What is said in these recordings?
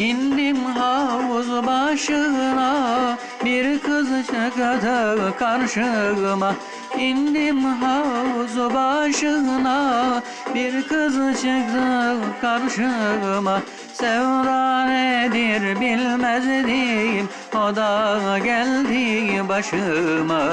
İndim havuz başına Bir kız çıktı karşıma. İndim havuz başına Bir kız çıktı karşıma. Sevda nedir bilmezdim O da geldi başıma.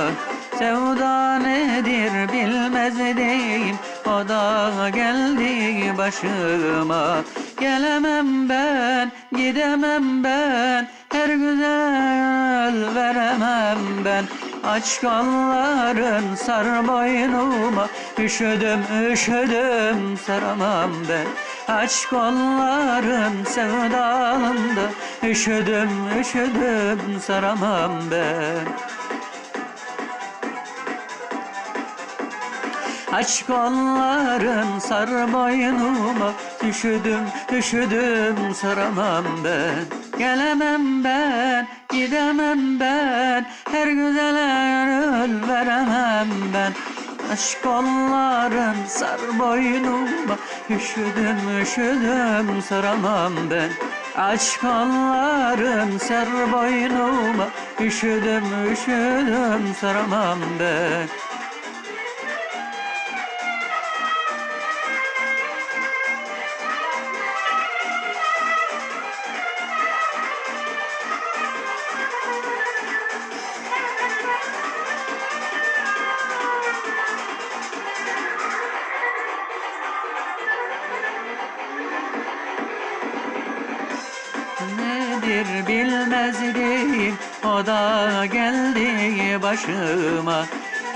Sevda nedir bilmezdim O da geldi başıma. Gelemem ben, gidemem ben. Her güzel veremem ben. Aç kolların sar boynuma. Üşüdüm üşüdüm saramam ben. Aç kolların sevdalımda. Üşüdüm üşüdüm saramam ben Aç kolların sar boynuma Üşüdüm üşüdüm saramam ben. Gelemem ben gidemem ben Her güzele gönül veremem ben. Aşk kolların sar boynuma Üşüdüm üşüdüm saramam ben. Aç kolların sar boynuma Üşüdüm üşüdüm saramam ben Nedir bilmezdim o da geldi başıma.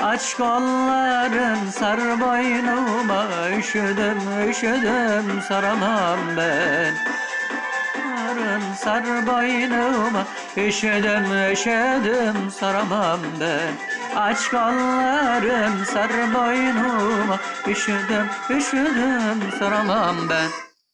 Aç kolların sar boynuma Üşüdüm üşüdüm saramam ben. Sarın sar boynuma Üşüdüm üşüdüm saramam ben. Aç kolların sar boynuma Üşüdüm üşüdüm saramam ben